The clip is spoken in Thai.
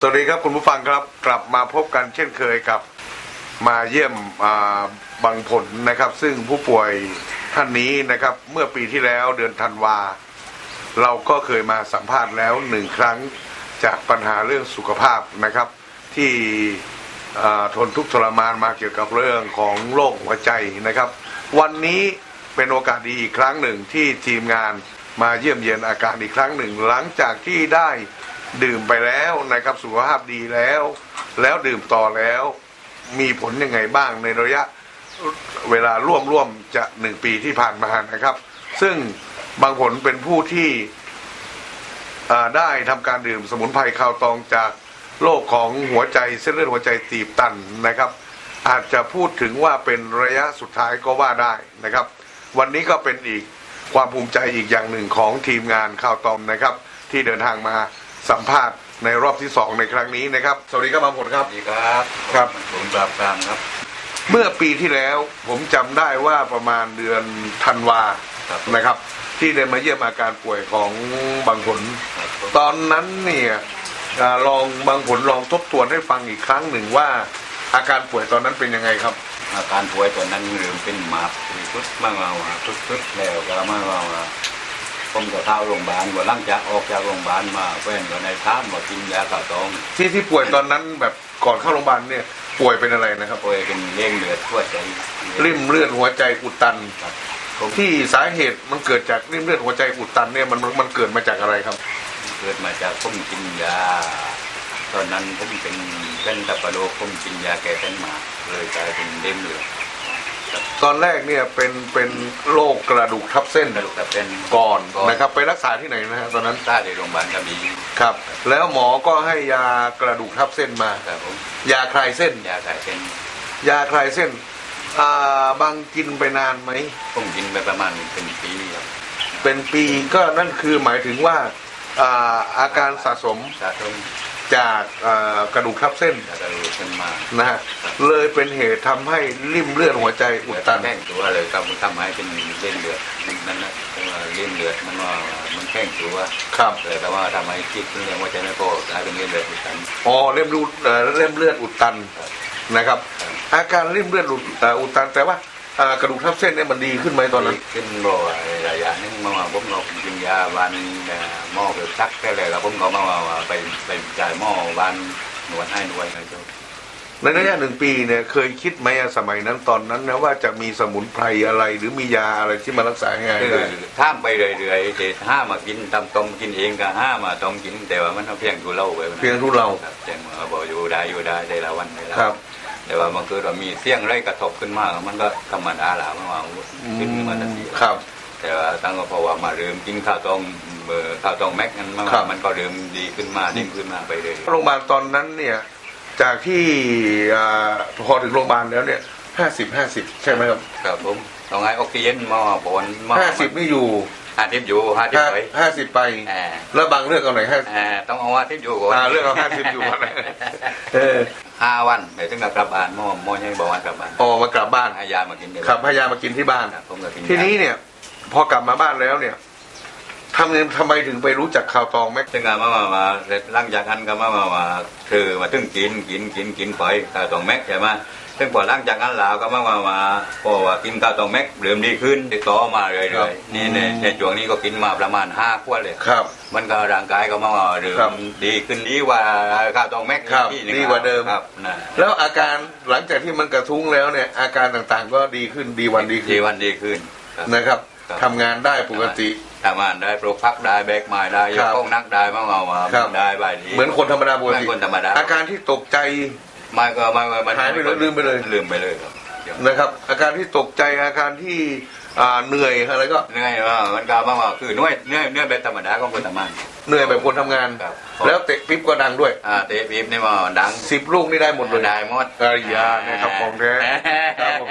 สวัสดีครับคุณผู้ฟังครับกลับมาพบกันเช่นเคยกับมาเยี่ยมบางผลนะครับ ซึ่งผู้ป่วยท่านนี้นะครับ เมื่อปีที่แล้วเดือนธันวา เราก็เคยมาสัมภาษณ์แล้วหนึ่งครั้งจากปัญหาเรื่องสุขภาพนะครับ ที่ทนทุกข์ทรมานมาเกี่ยวกับเรื่องของโรคหัวใจนะครับ วันนี้เป็นโอกาสดีอีกครั้งหนึ่งที่ทีมงานมาเยี่ยมเยียนอาการอีกครั้งหนึ่ง หลังจากที่ได้ ดื่มไปแล้วนะครับสุขภาพดีแล้ว แล้วดื่มต่อแล้ว มีผลยังไงบ้างในระยะเวลาร่วมร่วมจะหนึ่งปีที่ผ่านมานะครับ ซึ่งบางผลเป็นผู้ที่ได้ทำการดื่มสมุนไพรคาวตองจากโรคของหัวใจเส้นเลือดหัวใจตีบตันนะครับ อาจจะพูดถึงว่าเป็นระยะสุดท้ายก็ว่าได้นะครับ วันนี้ก็เป็นอีกความภูมิใจอีกอย่างหนึ่งของทีมงานข่าวตอมนะครับ ที่เดินทางมา สัมภาษณ์ในรอบที่สองในครั้งนี้นะครับ สวัสดีครับบางผลครับ สวัสดีครับครับ ผมปราบปรามครับ เมื่อปีที่แล้วผมจำได้ว่าประมาณเดือนธันวาครับ นะครับ ที่ได้มาเยี่ยมอาการป่วยของบางผล ครับตอนนั้นเนี่ยอ่าลองบางผลลองทบทวนให้ฟังอีกครั้งหนึ่งว่า อาการป่วยตอนนั้นเป็นยังไงครับ อาการป่วยตอนนั้นเริ่มเป็นหมาปีทุดมากมาว่าทุดทุดแล้วก็มากมาว่า ผมก็เข้าโรงพยาบาลว่าหลังจากออกจากโรงพยาบาลมาแฟนก็ในท่ามมากินยาข่าวตองที่ที่ป่วยตอนนั้นแบบก่อนเข้าโรงพยาบาลเนี่ย ป่วยเป็นอะไรนะครับป่วยเป็นเลี้ยงเลือดทั่วใจริ่มเลือดหัวใจอุดตันครับผมที่สาเหตุมันเกิดจากริ่มเลือดหัวใจอุดตันเนี่ยมันมันมันเกิดมาจากอะไรครับ เกิดมาจากผมกินยา ตอนนั้นผมเป็นเป็นตะปะโลกผมกินยาแก้เป็นหมาเลยกลายเป็นเลี้ยงเลือด ตอนแรกเนี่ยเป็นเป็นโรคกระดูกทับเส้นกระดูกแต่เป็นก่อนก่อนนะครับไปรักษาที่ไหนนะฮะตอนนั้นต้าในโรงพยาบาลกระบี่ครับ แล้วหมอก็ให้ยากระดูกทับเส้นมาครับผมยาคลายเส้น ยาขายเป็นยาคลายเส้นอ่าบางกินไปนานไหมผมกินไปประมาณเป็นปีครับเป็นปีก็นั่นคือหมายถึงว่าอ่าอาการสะสมสะสม จากอ่ากระดูกทับเส้นยากระดูกขึ้นมานะฮะเลยเป็นเหตุทำให้ริ่มเลือดหัวใจอุดตันแข้งตัวเลยครับมันทำให้เป็นเส้นเลือดนั่นนะเพราะว่าเส้นเลือดมันว่ามันแข้งตัวครับเลยแต่ว่าทำให้คิดเรื่องว่าใจไม่พอกลายเป็นเส้นเลือดอุดตันอ๋อเริ่มรูเอ่อเริ่มเลือดอุดตันครับนะครับครับ อาการริ่มเลือดอุดเอ่ออุดตันแต่ว่าอ่ากระดูกทับเส้นเนี่ยมันดีขึ้นไหมตอนนั้นขึ้นบ่อยระยะหนึงมาว่าผมเรากินยาวันเอ่อหม้อเกิดซักแค่เลยแล้วผมก็มาว่าไปไป จ่ายหม้อวันหนวดให้หนวดนะเจ้าในระยะหนึ่งปีเนี่ยเคยคิดไหมอะสมัยนั้นตอนนั้นนะว่าจะมีสมุนไพรอะไรหรือมียาอะไรที่มารักษาง่ายคือได้ท่ามไปเรื่อยๆแต่ห้ามากินตำต้มกินเองก็ห้ามาต้มกิน แต่ว่ามันเพียงดูเล่าไปเพียงทุเราครับแต่เมื่อบอกอยู่ได้อยู่ได้ได้ละวันได้ละครับ แต่ว่ามันคือเรามีเสี่ยงไรกระทบขึ้นมากมันก็ธรรมดาละมันว่าขึ้นมาทันทีครับ แต่ว่าตั้งก็เพราะว่ามาเริ่มกินข้าวต้มเบอร์ข้าวต้มแม็กนั้นมันครับ มันก็เริ่มดีขึ้นมาดีขึ้นมาไปเลยโรงพยาบาลตอนนั้นเนี่ย จากที่อ่าพอถึงโรงพยาบาลแล้วเนี่ยห้าสิบห้าสิบใช่ไหมครับครับผมต้องให้ออกซิเจนมาบนมาห้าสิบนี่อยู่ห้าทิพอยู่ห้าทิพห้าไปห้าสิบไปอ่าแล้วบางเรื่องเอาไหนห้าอ่าต้องเอาห้าทิพอยู่ก่อนอ่าเรื่องเอาห้าสิบอยู่ก่อนนะเออห้าวันเดี๋ยวถึงจะกลับบ้านหมอหมอยังบอกว่ากลับบ้านออกมากลับบ้าน ให้ยามากินเดี๋ยวขับพายามากินที่บ้านครับผมก็กินทีนี้เนี่ย พอกลับมาบ้านแล้วเนี่ยทำไงทำไมถึงไปรู้จักข่าวตองแม็กซึ่งก็มามามาเสร็จหลังจากนั้นก็มามามาคือมาถึงกินกินกินกินไปข้าวตองแม็กใช่ไหมซึ่งพอหลังจากนั้นแล้วก็มามามาพอว่ากินข้าวตองแม็กเริ่มดีขึ้นติดต่อมาเรื่อยๆนี่ในในช่วงนี้ก็กินมาประมาณห้าขวดเลยครับมันก็ร่างกายก็มาเริ่ครับมดีขึ้นดีกว่าข้าวตองแม็กครับที่หนึ่งดีกว่าเดิม ครับนะแล้วอาการหลังจากที่มันกระทุ้งแล้วเนี่ย อาการต่างๆ ก็ดีขึ้นดีวันดีขึ้ดีนวันดีขึ้นครับ นะครับครับ ทำงานได้ปกติทำงานได้ปลูกพักได้แบกไม้ได้ยครักบห้องนักได้มามามาครับได้ใบดีเหมือนคนธรรมดาปกเหมืติอนคนธรรมดาอาการที่ตกใจไม่ก็ไม่ไม่มันหายไปเลยลืมไปเลยลืมไปเลยครับนะครับ อาการที่ตกใจอาการที่อ่าเหนื่อยอะไรก็เหนื่อยว่ามันก็มาว่าคือเหนื่อยเหนื่อยเหนื่อยแบบธรรมดาของคนทำงานเหนื่อยแบบคนทำงานครับแล้วเตะปิ๊บก็ดังด้วยอ่าเตะปี๊บนี่มาดังสิบลูกนี่ได้หมดเลยได้หมดอริยานะครับของแท้ครับผม